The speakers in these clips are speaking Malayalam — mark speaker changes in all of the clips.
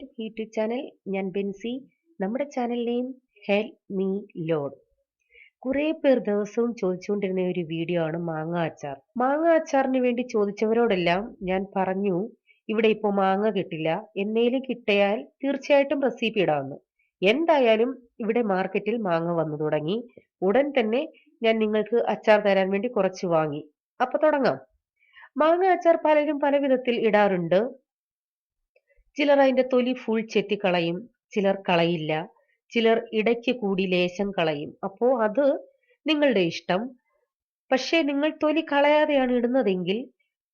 Speaker 1: ടു യൂട്യൂബ് ചാനൽ ഞാൻ ബെൻസി. നമ്മുടെ channel name help me lord കുറേ പേർ ദിവസവും ചോദിച്ചുകൊണ്ടിരുന്ന ഒരു വീഡിയോ ആണ് മാങ്ങ അച്ചാർ. മാങ്ങ അച്ചാറിന് വേണ്ടി ചോദിച്ചവരോടെല്ലാം ഞാൻ പറഞ്ഞു ഇവിടെ ഇപ്പോൾ മാങ്ങ കിട്ടില്ല. എന്നേലും കിട്ടിയാൽ തീർച്ചയായിട്ടും റെസിപ്പി ഇടാമെന്ന്. എന്തായാലും ഇവിടെ മാർക്കറ്റിൽ മാങ്ങ വന്നു തുടങ്ങി. ഉടൻ തന്നെ ഞാൻ നിങ്ങൾക്ക് അച്ചാർ തരാൻ വേണ്ടി കുറച്ച് വാങ്ങി. അപ്പൊ തുടങ്ങാം. മാങ്ങ അച്ചാർ പലരും പല വിധത്തിൽ ഇടാറുണ്ട്. ചിലർ അതിന്റെ തൊലി ഫുൾ ചെത്തിക്കളയും ചിലർ കളയില്ല ചിലർ ഇടയ്ക്ക് കൂടി ലേശം കളയും. അപ്പോ അത് നിങ്ങളുടെ ഇഷ്ടം. പക്ഷേ നിങ്ങൾ തൊലി കളയാതെയാണ് ഇടുന്നതെങ്കിൽ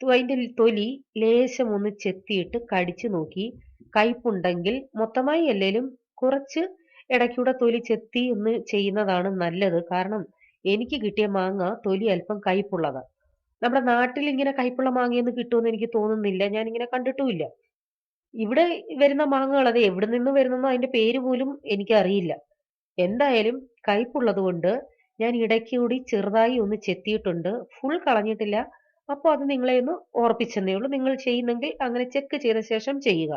Speaker 1: അതിന്റെ തൊലി ലേശം ഒന്ന് ചെത്തിയിട്ട് കടിച്ചു നോക്കി. കയ്പുണ്ടെങ്കിൽ മൊത്തമായി അല്ലെങ്കിലും കുറച്ച് ഇടയ്ക്കൂടെ തൊലി ചെത്തി എന്ന് ചെയ്യുന്നതാണ് നല്ലത്. കാരണം എനിക്ക് കിട്ടിയ മാങ്ങ തൊലി അല്പം കയ്പുള്ളതാണ്. നമ്മുടെ നാട്ടിൽ ഇങ്ങനെ കയ്പുള്ള മാങ്ങയൊന്നും കിട്ടുമെന്ന് എനിക്ക് തോന്നുന്നില്ല. ഞാൻ ഇങ്ങനെ കണ്ടിട്ടുമില്ല. ഇവിടെ വരുന്ന മാങ്ങകൾ അത് എവിടെ നിന്ന് വരുന്നെന്നോ അതിന്റെ പേര് പോലും എനിക്കറിയില്ല. എന്തായാലും കയ്പുള്ളത് കൊണ്ട് ഞാൻ ഇടയ്ക്ക് കൂടി ചെറുതായി ഒന്ന് ചെത്തിയിട്ടുണ്ട്. ഫുൾ കളഞ്ഞിട്ടില്ല. അപ്പോൾ അത് നിങ്ങളെ ഒന്ന് ഓർപ്പിച്ചെന്നേ ഉള്ളൂ. നിങ്ങൾ ചെയ്യുന്നെങ്കിൽ അങ്ങനെ ചെക്ക് ചെയ്ത ശേഷം ചെയ്യുക.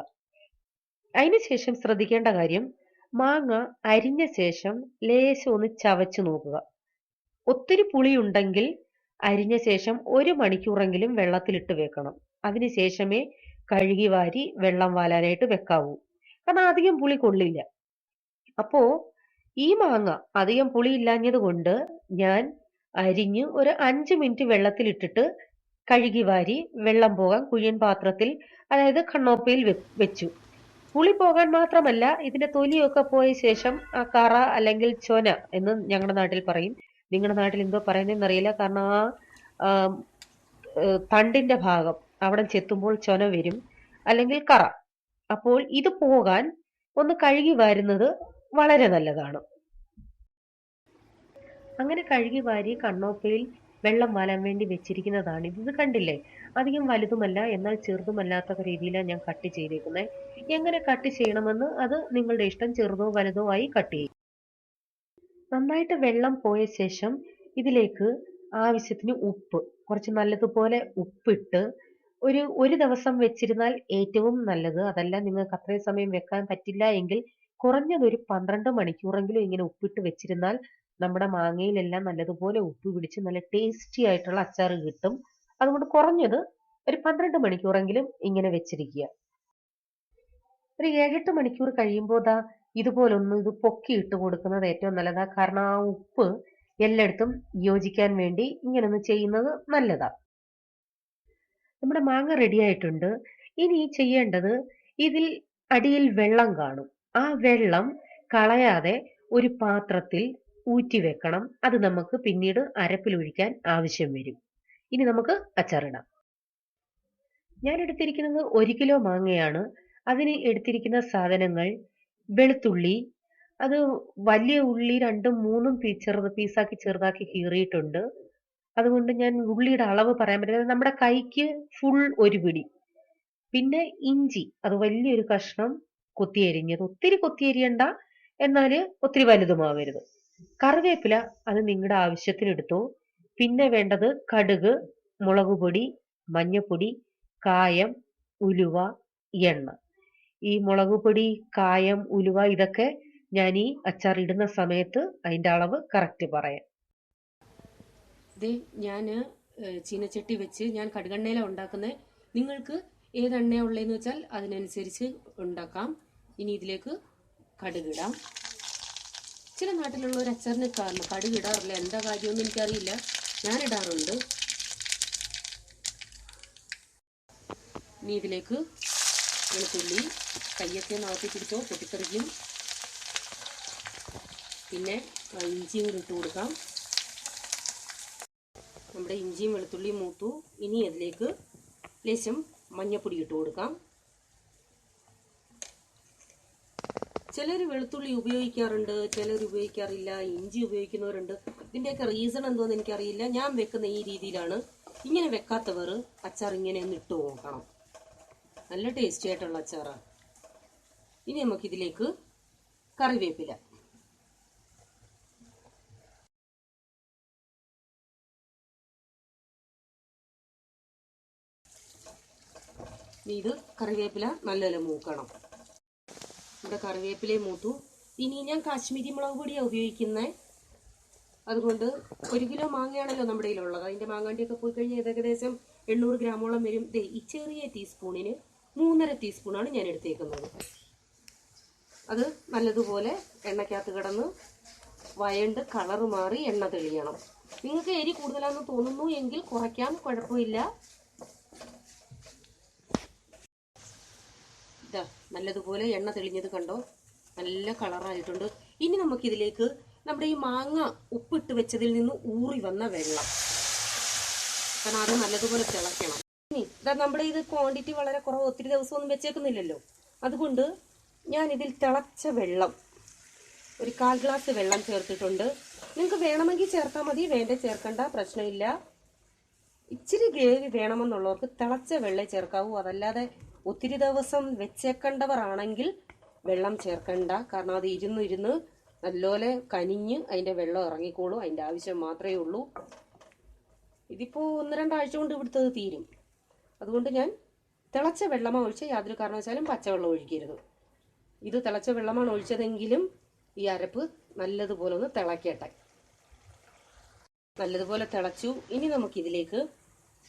Speaker 1: അതിനുശേഷം ശ്രദ്ധിക്കേണ്ട കാര്യം മാങ്ങ അരിഞ്ഞ ശേഷം ലേശം ഒന്ന് ചവച്ചു നോക്കുക. ഒത്തിരി പുളി ഉണ്ടെങ്കിൽ അരിഞ്ഞ ശേഷം ഒരു മണിക്കൂറെങ്കിലും വെള്ളത്തിലിട്ട് വെക്കണം. അതിനുശേഷമേ കഴുകി വാരി വെള്ളം വാലാനായിട്ട് വെക്കാവൂ. കാരണം അധികം പുളി കൊള്ളില്ല. അപ്പോ ഈ മാങ്ങ അധികം പുളി ഇല്ലാഞ്ഞത് കൊണ്ട് ഞാൻ അരിഞ്ഞ് ഒരു അഞ്ച് മിനിറ്റ് വെള്ളത്തിലിട്ടിട്ട് കഴുകി വാരി വെള്ളം പോകാൻ കുഴിയൻ പാത്രത്തിൽ അതായത് കണ്ണോപ്പയിൽ വെച്ചു. പുളി പോകാൻ മാത്രമല്ല ഇതിന്റെ തൊലിയൊക്കെ പോയ ശേഷം ആ കറ അല്ലെങ്കിൽ ചൊന എന്ന് ഞങ്ങളുടെ നാട്ടിൽ പറയും. നിങ്ങളുടെ നാട്ടിൽ എന്തോ പറയുന്നതെന്നറിയില്ല. കാരണം ആ തണ്ടിന്റെ ഭാഗം. അവിടെ ചെത്തുമ്പോൾ ചൊന വരും. അല്ലെങ്കിൽ കറ. അപ്പോൾ ഇത് പോകാൻ ഒന്ന് കഴുകി വാരുന്നത് വളരെ നല്ലതാണ്. അങ്ങനെ കഴുകി വാരി കണ്ണോപ്പയിൽ വെള്ളം വാലാൻ വേണ്ടി വെച്ചിരിക്കുന്നതാണ്. ഇത് കണ്ടില്ലേ? അധികം വലുതുമല്ല എന്നാൽ ചെറുതുമല്ലാത്ത രീതിയിലാണ് ഞാൻ കട്ട് ചെയ്തേക്കുന്നത് എങ്ങനെ കട്ട് ചെയ്യണമെന്ന് അത് നിങ്ങളുടെ ഇഷ്ടം ചെറുതോ വലുതോ ആയി കട്ട് ചെയ്യും. നന്നായിട്ട് വെള്ളം പോയ ശേഷം ഇതിലേക്ക് ആവശ്യത്തിന് ഉപ്പ് കുറച്ച് നല്ലതുപോലെ ഉപ്പിട്ട് ഒരു ഒരു ദിവസം വെച്ചിരുന്നാൽ ഏറ്റവും നല്ലത്. അതല്ല നിങ്ങൾക്ക് അത്രയും സമയം വെക്കാൻ പറ്റില്ല എങ്കിൽ കുറഞ്ഞത് ഒരു പന്ത്രണ്ട് മണിക്കൂറെങ്കിലും ഇങ്ങനെ ഉപ്പിട്ട് വെച്ചിരുന്നാൽ നമ്മുടെ മാങ്ങയിലെല്ലാം നല്ലതുപോലെ ഉപ്പ് പിടിച്ച് നല്ല ടേസ്റ്റി ആയിട്ടുള്ള അച്ചാർ കിട്ടും. അതുകൊണ്ട് കുറഞ്ഞത് ഒരു പന്ത്രണ്ട് മണിക്കൂറെങ്കിലും ഇങ്ങനെ വെച്ചിരിക്കുക. ഒരു ഏഴെട്ട് മണിക്കൂർ കഴിയുമ്പോൾ ദാ ഇതുപോലൊന്ന് ഇത് പൊക്കി ഇട്ട് കൊടുക്കുന്നത് ഏറ്റവും നല്ലതാ. കാരണം ആ ഉപ്പ് എല്ലായിടത്തും യോജിക്കാൻ വേണ്ടി ഇങ്ങനെ ഒന്ന് ചെയ്യുന്നത് നല്ലതാ. നമ്മുടെ മാങ്ങ റെഡി ആയിട്ടുണ്ട്. ഇനി ചെയ്യേണ്ടത് ഇതിൽ അടിയിൽ വെള്ളം കാണും. ആ വെള്ളം കളയാതെ ഒരു പാത്രത്തിൽ ഊറ്റി വെക്കണം. അത് നമുക്ക് പിന്നീട് അരപ്പിൽ ഒഴിക്കാൻ ആവശ്യം വരും. ഇനി നമുക്ക് അച്ചാറിടാം ഞാൻ എടുത്തിരിക്കുന്നത് ഒരു കിലോ മാങ്ങയാണ്. അതിന് എടുത്തിരിക്കുന്ന സാധനങ്ങൾ വെളുത്തുള്ളി അത് വലിയ ഉള്ളി രണ്ടും മൂന്നും ചെറുത് പീസാക്കി ചെറുതാക്കി കീറിയിട്ടുണ്ട്. അതുകൊണ്ട് ഞാൻ ഉള്ളിയുടെ അളവ് പറയാൻ പറ്റില്ല. നമ്മുടെ കൈക്ക് ഫുൾ ഒരു പിടി. പിന്നെ ഇഞ്ചി. അത് വലിയൊരു കഷ്ണം കൊത്തിയരിഞ്ഞത് ഒത്തിരി കൊത്തിയരിയണ്ട. എന്നാൽ ഒത്തിരി വലുതുമാവരുത്. കറിവേപ്പില അത് നിങ്ങളുടെ ആവശ്യത്തിനെടുത്തു. പിന്നെ വേണ്ടത് കടുക് മുളക് പൊടി മഞ്ഞപ്പൊടി കായം ഉലുവ എണ്ണ. ഈ മുളക് പൊടി കായം ഉലുവ ഇതൊക്കെ ഞാൻ ഈ അച്ചാർ ഇടുന്ന സമയത്ത് അതിന്റെ അളവ് കറക്റ്റ് പറയാം.
Speaker 2: ഇത് ഞാൻ ചീനച്ചട്ടി വെച്ച് ഞാൻ കടുകെണ്ണയില ഉണ്ടാക്കുന്നത് നിങ്ങൾക്ക് ഏത് എണ്ണ ഉള്ളതെന്ന് വെച്ചാൽ അതിനനുസരിച്ച് ഉണ്ടാക്കാം. ഇനി ഇതിലേക്ക് കടുകിടാം. ചില നാട്ടിലുള്ള ഒരു അച്ചാറിന് കടുക് ഇടാറില്ല എന്താ കാര്യമൊന്നും എനിക്കറിയില്ല. ഞാൻ ഇടാറുണ്ട് ഇനി ഇതിലേക്ക് വെളുത്തുള്ളി കയ്യൊക്കെ നോക്കി പിടിച്ചോ പൊട്ടിത്തെറിക്കും. പിന്നെ ഇഞ്ചിയും കൂടി ഇട്ട് കൊടുക്കാം. നമ്മുടെ ഇഞ്ചിയും വെളുത്തുള്ളിയും മൂത്തു. ഇനി അതിലേക്ക് ലേശം മഞ്ഞപ്പൊടി ഇട്ട് കൊടുക്കാം. ചിലർ വെളുത്തുള്ളി ഉപയോഗിക്കാറുണ്ട് ചിലർ ഉപയോഗിക്കാറില്ല ഇഞ്ചി ഉപയോഗിക്കുന്നവരുണ്ട്. ഇതിന്റെയൊക്കെ റീസൺ എന്തോന്ന് എനിക്കറിയില്ല. ഞാൻ വെക്കുന്ന ഈ രീതിയിലാണ്. ഇങ്ങനെ വെക്കാത്തവർ അച്ചാർ ഇങ്ങനെ ഒന്ന് ഇട്ട് നോക്കണം. നല്ല ടേസ്റ്റി ആയിട്ടുള്ള അച്ചാറാണ് ഇനി നമുക്കിതിലേക്ക് കറിവേപ്പില. ഇത് കറിവേപ്പില നല്ലപോലെ മൂക്കണം. ഇവിടെ കറിവേപ്പിലയും മൂത്തു. ഇനി ഞാൻ കാശ്മീരി മുളക് പൊടിയാണ് ഉപയോഗിക്കുന്നത് അതുകൊണ്ട് ഒരു കിലോ മാങ്ങയാണല്ലോ നമ്മുടെ കയ്യിലുള്ളത്. അതിന്റെ മാങ്ങാണ്ടിയൊക്കെ പോയി കഴിഞ്ഞാൽ ഏകദേശം എണ്ണൂറ് ഗ്രാമോളം വരും. ദേ ഈ ചെറിയ ടീസ്പൂണിന് മൂന്നര ടീസ്പൂണാണ് ഞാൻ എടുത്തേക്കുന്നത്. അത് നല്ലതുപോലെ എണ്ണയ്ക്കകത്ത് കിടന്ന് വയണ്ട് കളറ് മാറി എണ്ണ തെളിയണം. നിങ്ങൾക്ക് എരി കൂടുതലാണെന്ന് തോന്നുന്നു എങ്കിൽ കുറയ്ക്കാം കുഴപ്പമില്ല ഇതാ നല്ലതുപോലെ എണ്ണ തെളിഞ്ഞത് കണ്ടോ? നല്ല കളറായിട്ടുണ്ട്. ഇനി നമുക്കിതിലേക്ക് നമ്മുടെ ഈ മാങ്ങ ഉപ്പിട്ട് വെച്ചതിൽ നിന്ന് ഊറി വന്ന വെള്ളം. കാരണം അത് നല്ലതുപോലെ തിളയ്ക്കണം. ഇനി ഇതാ നമ്മുടെ ഇത് ക്വാണ്ടിറ്റി വളരെ കുറവ് ഒത്തിരി ദിവസമൊന്നും വെച്ചേക്കുന്നില്ലല്ലോ. അതുകൊണ്ട് ഞാൻ ഇതിൽ തിളച്ച വെള്ളം ഒരു കാൽ ഗ്ലാസ് വെള്ളം ചേർത്തിട്ടുണ്ട്. നിങ്ങൾക്ക് വേണമെങ്കിൽ ചേർത്താൽ മതി വേണ്ട ചേർക്കണ്ട പ്രശ്നമില്ല. ഇച്ചിരി ഗ്രേവി വേണമെന്നുള്ളവർക്ക് തിളച്ച വെള്ളം ചേർക്കാവൂ. അതല്ലാതെ ഒത്തിരി ദിവസം വെച്ചേക്കേണ്ടവർ ആണെങ്കിൽ വെള്ളം ചേർക്കണ്ട. കാരണം അത് ഇരുന്ന് ഇരുന്ന് നല്ലപോലെ കനിഞ്ഞ് അതിന്റെ വെള്ളം ഇറങ്ങിക്കോളും. അതിന്റെ ആവശ്യം മാത്രമേ ഉള്ളൂ. ഇതിപ്പോൾ ഒന്ന് രണ്ടാഴ്ച കൊണ്ട് ഇവിടുത്തത് തീരും. അതുകൊണ്ട് ഞാൻ തിളച്ച വെള്ളമാണ് ഒഴിച്ച് യാതൊരു കാരണവശാലും പച്ചവെള്ളം ഒഴിക്കരുത്. ഇത് തിളച്ച വെള്ളമാണ് ഒഴിച്ചതെങ്കിലും ഈ അരപ്പ് നല്ലതുപോലെ ഒന്ന് തിളക്കട്ടെ. നല്ലതുപോലെ തിളച്ചു. ഇനി നമുക്കിതിലേക്ക്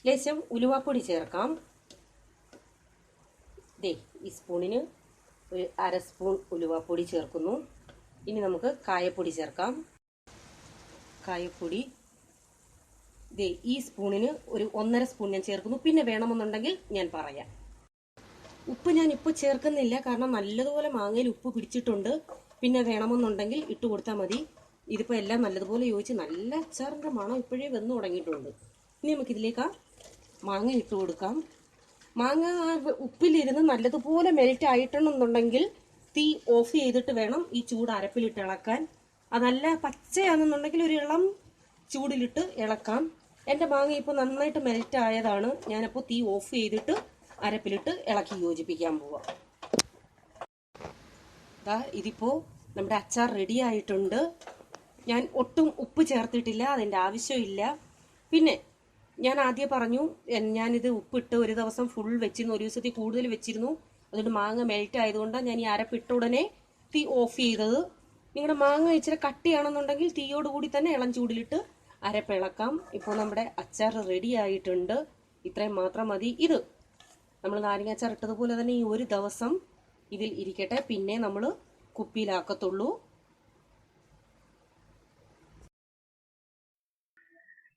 Speaker 2: ലേശം ഉലുവാപ്പൊടി ചേർക്കാം. ദേ ഈ സ്പൂണിന് ഒരു അര സ്പൂൺ ഉലുവപ്പൊടി ചേർക്കുന്നു. ഇനി നമുക്ക് കായപ്പൊടി ചേർക്കാം. കായപ്പൊടി. ദേ ഈ സ്പൂണിന് ഒരു ഒന്നര സ്പൂൺ ഞാൻ ചേർക്കുന്നു. പിന്നെ വേണമെന്നുണ്ടെങ്കിൽ ഞാൻ പറയാം. ഉപ്പ് ഞാൻ ഇപ്പോൾ ചേർക്കുന്നില്ല. കാരണം നല്ലതുപോലെ മാങ്ങയിൽ ഉപ്പ് പിടിച്ചിട്ടുണ്ട്. പിന്നെ വേണമെന്നുണ്ടെങ്കിൽ ഇട്ട് കൊടുത്താൽ മതി. ഇതിപ്പോൾ എല്ലാം നല്ലതുപോലെ യോജിച്ച് നല്ല അച്ചാറിന്റെ മണം ഇപ്പോഴേ വന്നു തുടങ്ങിയിട്ടുണ്ട്. ഇനി നമുക്കിതിലേക്ക് മാങ്ങ ഇട്ട് കൊടുക്കാം. മാങ്ങ ഉപ്പിലിരുന്ന് നല്ലതുപോലെ മെൽറ്റ് ആയിട്ടുണ്ടെന്നുണ്ടെങ്കിൽ തീ ഓഫ് ചെയ്തിട്ട് വേണം ഈ ചൂട് അരപ്പിലിട്ട് ഇളക്കാൻ. അതല്ല പച്ചയാണെന്നുണ്ടെങ്കിൽ ഒരു ഇളം ചൂടിലിട്ട് ഇളക്കാം. എന്റെ മാങ്ങ ഇപ്പോൾ നന്നായിട്ട് മെൽറ്റ് ആയതാണ്. ഞാനപ്പോൾ തീ ഓഫ് ചെയ്തിട്ട് അരപ്പിലിട്ട് ഇളക്കി യോജിപ്പിക്കാൻ പോവാം. ദാ ഇതിപ്പോൾ നമ്മുടെ അച്ചാർ റെഡി ആയിട്ടുണ്ട്. ഞാൻ ഒട്ടും ഉപ്പ് ചേർത്തിട്ടില്ല അതിന്റെ ആവശ്യമില്ല. പിന്നെ ഞാൻ ആദ്യം പറഞ്ഞു ഞാനിത് ഉപ്പിട്ട് ഒരു ദിവസം ഫുൾ വെച്ചിരുന്നു. ഒരു ദിവസത്തിൽ കൂടുതൽ വെച്ചിരുന്നു. അതുകൊണ്ട് മാങ്ങ മെൽറ്റ് ആയതുകൊണ്ടാണ് ഞാൻ ഈ അരപ്പിട്ട ഉടനെ തീ ഓഫ് ചെയ്തത്. നിങ്ങളുടെ മാങ്ങ ഇച്ചിരി കട്ടിയാണെന്നുണ്ടെങ്കിൽ തീയോട് കൂടി തന്നെ ഇളം ചൂടിലിട്ട് അരപ്പിളക്കാം. ഇപ്പോൾ നമ്മുടെ അച്ചാർ റെഡി ആയിട്ടുണ്ട്. ഇത്രയും മാത്രം മതി. ഇത് നമ്മൾ നാരങ്ങ അച്ചാർ ഇട്ടതുപോലെ തന്നെ ഈ ഒരു ദിവസം ഇതിൽ ഇരിക്കട്ടെ. പിന്നെ നമ്മൾ കുപ്പിയിലാക്കത്തുള്ളൂ.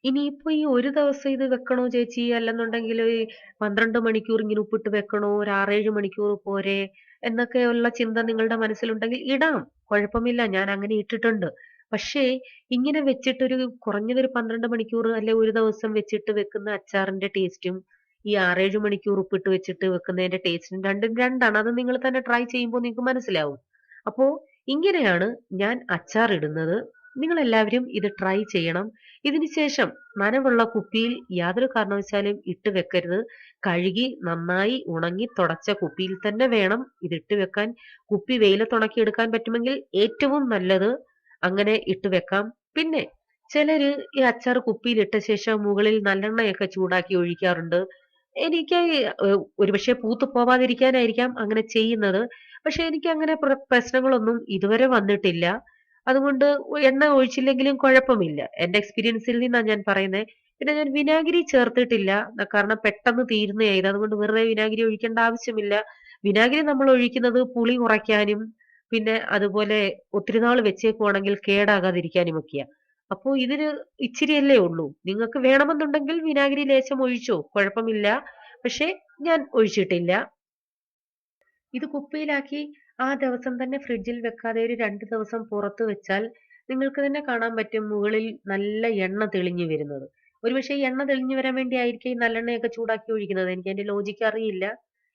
Speaker 1: ഇനിയിപ്പോ ഈ ഒരു ദിവസം ഇത് വെക്കണോ ചേച്ചി? അല്ലെന്നുണ്ടെങ്കിൽ ഈ പന്ത്രണ്ട് മണിക്കൂർ ഇങ്ങനെ ഉപ്പിട്ട് വെക്കണോ? ഒരു ആറേഴ് മണിക്കൂർ പോരെ? എന്നൊക്കെയുള്ള ചിന്ത നിങ്ങളുടെ മനസ്സിലുണ്ടെങ്കിൽ ഇടാം. കുഴപ്പമില്ല ഞാൻ അങ്ങനെ ഇട്ടിട്ടുണ്ട്. പക്ഷേ ഇങ്ങനെ വെച്ചിട്ടൊരു കുറഞ്ഞതൊരു പന്ത്രണ്ട് മണിക്കൂർ അല്ലെ ഒരു ദിവസം വെച്ചിട്ട് വെക്കുന്ന അച്ചാറിന്റെ ടേസ്റ്റും ഈ ആറേഴ് മണിക്കൂർ ഉപ്പിട്ട് വെച്ചിട്ട് വെക്കുന്നതിന്റെ ടേസ്റ്റും രണ്ടും രണ്ടാണ്. അത് നിങ്ങൾ തന്നെ ട്രൈ ചെയ്യുമ്പോൾ നിങ്ങൾക്ക് മനസ്സിലാവും. അപ്പോ ഇങ്ങനെയാണ് ഞാൻ അച്ചാർ ഇടുന്നത് നിങ്ങൾ എല്ലാവരും ഇത് ട്രൈ ചെയ്യണം. ഇതിനുശേഷം നനവുള്ള കുപ്പിയിൽ യാതൊരു കാരണവശാലും ഇട്ട് വെക്കരുത്. കഴുകി നന്നായി ഉണങ്ങി തുടച്ച കുപ്പിയിൽ തന്നെ വേണം ഇതിട്ട് വെക്കാൻ. കുപ്പി വെയിലത്തുണക്കി എടുക്കാൻ പറ്റുമെങ്കിൽ ഏറ്റവും നല്ലത് അങ്ങനെ ഇട്ട് വെക്കാം. പിന്നെ ചിലര് ഈ അച്ചാർ കുപ്പിയിൽ ഇട്ട ശേഷം മുകളിൽ നല്ലെണ്ണയൊക്കെ ചൂടാക്കി ഒഴിക്കാറുണ്ട്. എനിക്ക് ഒരുപക്ഷെ പൂത്തു പോവാതിരിക്കാനായിരിക്കാം അങ്ങനെ ചെയ്യുന്നത്. പക്ഷെ എനിക്ക് അങ്ങനെ പ്ര- പ്രശ്നങ്ങളൊന്നും ഇതുവരെ വന്നിട്ടില്ല. അതുകൊണ്ട് എണ്ണ ഒഴിച്ചില്ലെങ്കിലും കുഴപ്പമില്ല. എന്റെ എക്സ്പീരിയൻസിൽ നിന്നാണ് ഞാൻ പറയുന്നത് പിന്നെ ഞാൻ വിനാഗിരി ചേർത്തിട്ടില്ല. കാരണം പെട്ടെന്ന് തീരുന്നതായത് അതുകൊണ്ട് വെറുതെ വിനാഗിരി ഒഴിക്കേണ്ട ആവശ്യമില്ല. വിനാഗിരി നമ്മൾ ഒഴിക്കുന്നത് പുളി കുറയ്ക്കാനും പിന്നെ അതുപോലെ ഒത്തിരി നാൾ വെച്ചേക്കുവാണെങ്കിൽ കേടാകാതിരിക്കാനും ഒക്കെയാ. അപ്പോ ഇതിന് ഇച്ചിരിയല്ലേ ഉള്ളൂ. നിങ്ങൾക്ക് വേണമെന്നുണ്ടെങ്കിൽ വിനാഗിരി ലേശം ഒഴിച്ചോ. കുഴപ്പമില്ല. പക്ഷെ ഞാൻ ഒഴിച്ചിട്ടില്ല. ഇത് കുപ്പിയിലാക്കി ആ ദിവസം തന്നെ ഫ്രിഡ്ജിൽ വെക്കാതെ ഒരു രണ്ട് ദിവസം പുറത്ത് വെച്ചാൽ നിങ്ങൾക്ക് തന്നെ കാണാൻ പറ്റും മുകളിൽ നല്ല എണ്ണ തെളിഞ്ഞു വരുന്നത്. ഒരുപക്ഷെ ഈ എണ്ണ തെളിഞ്ഞു വരാൻ വേണ്ടി ആയിരിക്കും ഈ നല്ലെണ്ണയൊക്കെ ചൂടാക്കി ഒഴിക്കുന്നത്. എനിക്ക് അതിന്റെ ലോജിക്ക് അറിയില്ല.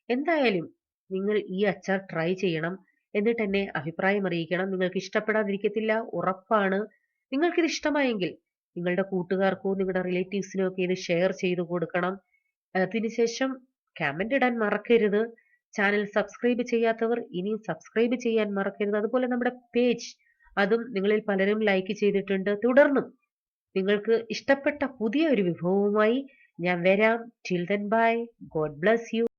Speaker 1: എന്തായാലും നിങ്ങൾ ഈ അച്ചാർ ട്രൈ ചെയ്യണം. എന്നിട്ട് എന്നെ അഭിപ്രായം അറിയിക്കണം. നിങ്ങൾക്ക് ഇഷ്ടപ്പെടാതിരിക്കത്തില്ല. ഉറപ്പാണ്. നിങ്ങൾക്കിത് ഇഷ്ടമായെങ്കിൽ നിങ്ങളുടെ കൂട്ടുകാർക്കോ നിങ്ങളുടെ റിലേറ്റീവ്സിനോ ഒക്കെ ഇത് ഷെയർ ചെയ്തു കൊടുക്കണം. അതിനുശേഷം കമന്റ് ഇടാൻ മറക്കരുത്. ചാനൽ സബ്സ്ക്രൈബ് ചെയ്യാത്തവർ ഇനിയും സബ്സ്ക്രൈബ് ചെയ്യാൻ മറക്കരുത്. അതുപോലെ നമ്മുടെ പേജ് അതും നിങ്ങളിൽ പലരും ലൈക്ക് ചെയ്തിട്ടുണ്ട്. തുടർന്നും നിങ്ങൾക്ക് ഇഷ്ടപ്പെട്ട പുതിയ ഒരു വിഭവവുമായി ഞാൻ വരാം. Till then bye god bless you